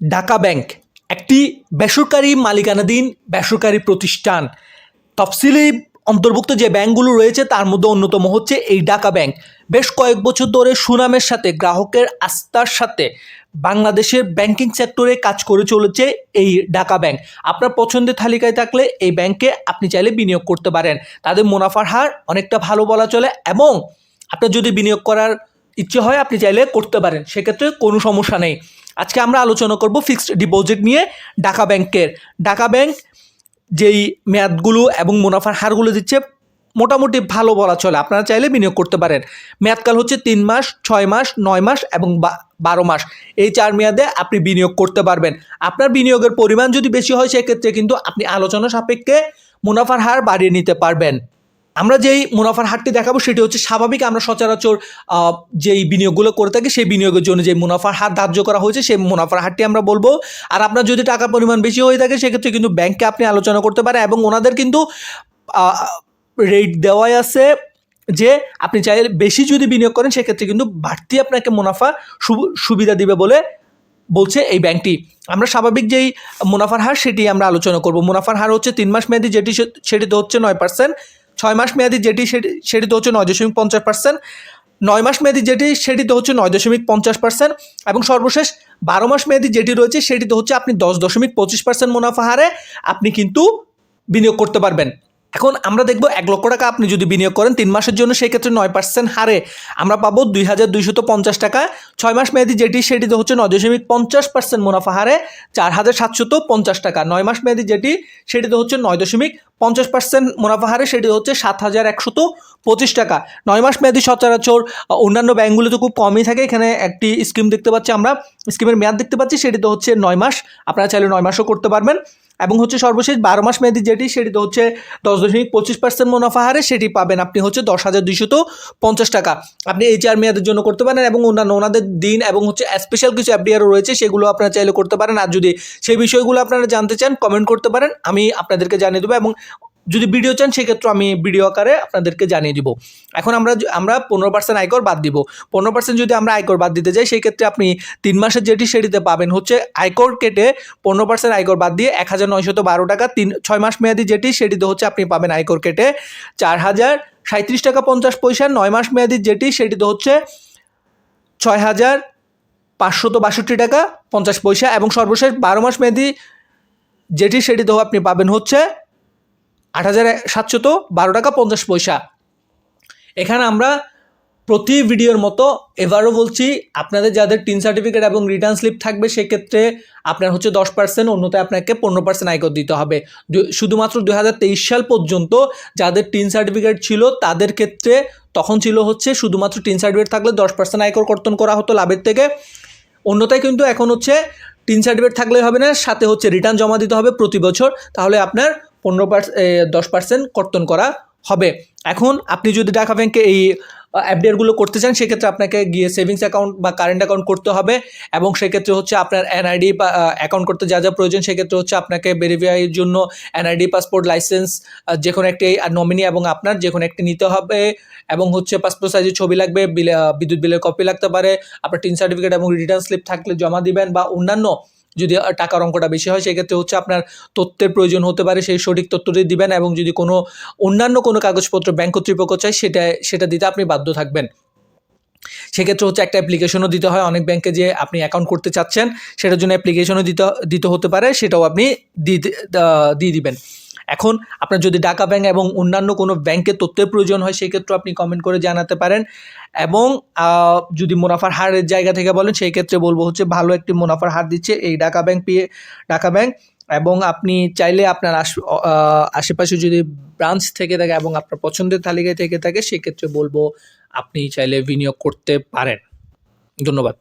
Dhaka bank, একটি বেসরকারি মালিকানাধীন বেসরকারি প্রতিষ্ঠান। তফসিলি অন্তর্ভুক্ত যে ব্যাংকগুলো রয়েছে, তার মধ্যে অন্যতম হচ্ছে এই ঢাকা ব্যাংক। বেশ কয়েক বছর ধরে সুনামের সাথে, গ্রাহকের আস্থার সাথে বাংলাদেশের ব্যাংকিং সেক্টরে কাজ করে চলেছে এই ঢাকা ব্যাংক। আপনার পছন্দের তালিকায় থাকলে এই ব্যাংকে আপনি চাইলে বিনিয়োগ করতে পারেন। তাদের মুনাফার হার অনেকটা ভালো বলা চলে এবং আপনার যদি বিনিয়োগ করার ইচ্ছে হয়, আপনি চাইলে করতে পারেন। সেক্ষেত্রে কোনো সমস্যা নেই। আজকে আমরা আলোচনা করব ফিক্সড ডিপোজিট নিয়ে ঢাকা ব্যাংকের। ঢাকা ব্যাংক যেই মেয়াদগুলো এবং মুনাফার হারগুলো দিচ্ছে, মোটামুটি ভালো বলা চলে। আপনারা চাইলে বিনিয়োগ করতে পারেন। মেয়াদকাল হচ্ছে তিন মাস, ছয় মাস, নয় মাস এবং বারো মাস। এই চার মেয়াদে আপনি বিনিয়োগ করতে পারবেন। আপনার বিনিয়োগের পরিমাণ যদি বেশি হয়, সেক্ষেত্রে কিন্তু আপনি আলোচনা সাপেক্ষে মুনাফার হার বাড়িয়ে নিতে পারবেন। আমরা যেই মুনাফার হারটি দেখাবো সেটি হচ্ছে স্বাভাবিক আমরা সচরাচর যেই বিনিয়োগগুলো করে থাকি সেই বিনিয়োগের জন্য যে মুনাফার হার ধার্য করা হয়েছে সেই মুনাফার হারটি আমরা বলব। আর আপনার যদি টাকার পরিমাণ বেশি হয়ে থাকে সেক্ষেত্রে কিন্তু ব্যাংকে আপনি আলোচনা করতে পারেন এবং ওনাদের কিন্তু রেট দেওয়াই আছে যে আপনি চাইলে বেশি যদি বিনিয়োগ করেন সেক্ষেত্রে কিন্তু বাড়তি আপনাকে মুনাফা সুবিধা দিবে বলে বলছে এই ব্যাংকটি। আমরা স্বাভাবিক যেই মুনাফার হার সেটি আমরা আলোচনা করব। মুনাফার হার হচ্ছে তিন মাস মেয়াদি যেটি সে- সেটিতে হচ্ছে নয় পার্সেন্ট ছয় মাস মেয়াদি যেটি সেটি, সেটিতে হচ্ছে নয় দশমিক পঞ্চাশ পার্সেন্ট নয় মাস মেয়াদি যেটি, সেটিতে হচ্ছে নয় দশমিক পঞ্চাশ পার্সেন্ট এবং সর্বশেষ বারো মাস মেয়াদি যেটি রয়েছে, সেটিতে হচ্ছে আপনি দশ দশমিক পঁচিশ পার্সেন্ট মুনাফা হারে আপনি কিন্তু বিনিয়োগ করতে পারবেন। এখন আমরা দেখব এক লক্ষ টাকা আপনি যদি বিনিয়োগ করেন, তিন মাসের জন্য সেই ক্ষেত্রে নয় পার্সেন্ট হারে আমরা পাবো দুই হাজার দুইশত পঞ্চাশ টাকা। ছয় মাস মেয়াদি যেটি, সেটিতে হচ্ছে নয় দশমিক পঞ্চাশ পার্সেন্ট মুনাফা হারে চার হাজার সাতশত পঞ্চাশ টাকা। নয় মাস মেয়াদি যেটি, সেটিতে হচ্ছে নয় দশমিক পঞ্চাশ পার্সেন্ট মুনাফা হারে, সেটি হচ্ছে সাত হাজার একশত পঁচিশ টাকা। নয় মাস মেয়াদি সচরাচর অন্যান্য ব্যাঙ্কগুলোতে খুব কমই থাকে। এখানে একটি স্কিম দেখতে পাচ্ছি আমরা। স্কিমের মেয়াদ দেখতে পাচ্ছি সেটিতে হচ্ছে নয় মাস। আপনারা চাইলে নয় মাসও করতে পারবেন। এবং হচ্ছে সর্বশেষ বারো মাস মেয়াদি যেটি সেটিতে হচ্ছে দশ দশমিক পঁচিশ পার্সেন্ট মুনাফা হারে, সেটি পাবেন আপনি হচ্ছে দশ হাজার দুইশত পঞ্চাশ টাকা। আপনি এই চার মেয়াদের জন্য করতে পারেন এবং অন্যান্য ওনাদের দিন এবং হচ্ছে স্পেশাল কিছু এফডিআরও রয়েছে, সেগুলো আপনারা চাইলে করতে পারেন। আর যদি সেই বিষয়গুলো আপনারা জানতে চান কমেন্ট করতে পারেন। আমি আপনাদেরকে জানিয়ে দেবো এবং যদি ভিডিও চান, সেক্ষেত্রে আমি ভিডিও আকারে আপনাদেরকে জানিয়ে দিব। এখন আমরা আমরা পনেরো পার্সেন্ট আয়কর বাদ দিব। পনেরো পার্সেন্ট যদি আমরা আয়কর বাদ দিতে যাই সেই ক্ষেত্রে আপনি তিন মাসের যেটি সেটিতে পাবেন হচ্ছে আয়কর কেটে পনেরো পার্সেন্ট আয়কর বাদ দিয়ে এক হাজার নয়শত বারো টাকা তিন ছয় মাস মেয়াদি যেটি, সেটিতে হচ্ছে আপনি পাবেন আয়কর কেটে চার হাজার সাঁত্রিশ টাকা পঞ্চাশ পয়সা। নয় মাস মেয়াদি যেটি, সেটিতে হচ্ছে ছয় হাজার পাঁচশত বাষট্টি টাকা পঞ্চাশ পয়সা এবং সর্বশেষ বারো মাস মেয়াদি যেটি, সেটিতেও আপনি পাবেন হচ্ছে আট হাজার সাতশত বারো টাকা পঞ্চাশ পয়সা। এখানে আমরা প্রতি ভিডিওর মতো এবারও বলছি, আপনাদের যাদের টিন সার্টিফিকেট এবং রিটার্ন স্লিপ থাকবে, সেক্ষেত্রে আপনার হচ্ছে দশ পার্সেন্ট, অন্যথায় আপনাকে পনেরো পার্সেন্ট আয়কর দিতে হবে। শুধুমাত্র দু হাজার তেইশ সাল পর্যন্ত যাদের টিন সার্টিফিকেট ছিল, তাদের ক্ষেত্রে তখন ছিল হচ্ছে শুধুমাত্র টিন সার্টিফিকেট থাকলে দশ পার্সেন্ট আয়কর কর্তন করা হতো লাভের থেকে। অন্যতায় কিন্তু এখন হচ্ছে টিন সার্টিফিকেট থাকলে হবে না, সাথে হচ্ছে রিটার্ন জমা দিতে হবে প্রতি বছর। তাহলে আপনার পনেরো পার্সেন্ট দশ পার্সেন্ট কর্তন করা হবে। এখন আপনি যদি ঢাকা ব্যাংকে এই অ্যাপডেটগুলো করতে চান, সেক্ষেত্রে আপনাকে গিয়ে সেভিংস অ্যাকাউন্ট বা কারেন্ট অ্যাকাউন্ট করতে হবে এবং সেক্ষেত্রে হচ্ছে আপনার এনআইডি অ্যাকাউন্ট করতে যা যা প্রয়োজন, সেক্ষেত্রে হচ্ছে আপনাকে ভেরিফাইয়ের জন্য এনআইডি পাসপোর্ট লাইসেন্স যে কোনো একটি নমিনি এবং আপনার যে কোনো একটি নিতে হবে এবং হচ্ছে পাসপোর্ট সাইজের ছবি লাগবে বিদ্যুৎ বিলের কপি লাগতে পারে, আপনার টিন সার্টিফিকেট এবং রিটার্ন স্লিপ থাকলে জমা দিবেন বা অন্যান্য যদি টাকার অঙ্কটা বেশি হয়, সেক্ষেত্রে হচ্ছে আপনার তথ্যের প্রয়োজন হতে পারে, সেই সঠিক তথ্যটি দিবেন এবং যদি কোনো অন্যান্য কোনো কাগজপত্র ব্যাংক কর্তৃপক্ষ চায়, সেটা সেটা দিতে আপনি বাধ্য থাকবেন। সেক্ষেত্রে হচ্ছে একটা অ্যাপ্লিকেশনও দিতে হয়। অনেক ব্যাংকে যে আপনি অ্যাকাউন্ট করতে চাচ্ছেন, সেটার জন্য অ্যাপ্লিকেশনও দিতে দিতে হতে পারে, সেটাও আপনি দিয়ে দিবেন। এখন আপনার যদি ঢাকা ব্যাংক এবং অন্যান্য কোনো ব্যাংকের তথ্যের প্রয়োজন হয়, সেক্ষেত্রে আপনি কমেন্ট করে জানাতে পারেন। এবং যদি মুনাফার হারের জায়গা থেকে বলেন সেই ক্ষেত্রে বলব হচ্ছে ভালো একটি মুনাফার হার দিচ্ছে এই Dhaka bank PA Dhaka bank. এবং আপনি চাইলে আপনার আশ- আশেপাশে যদি ব্রাঞ্চ থেকে থাকে এবং আপনার পছন্দের তালিকায় থেকে থাকে, সেক্ষেত্রে বলব আপনি চাইলে বিনিয়োগ করতে পারেন। ধন্যবাদ।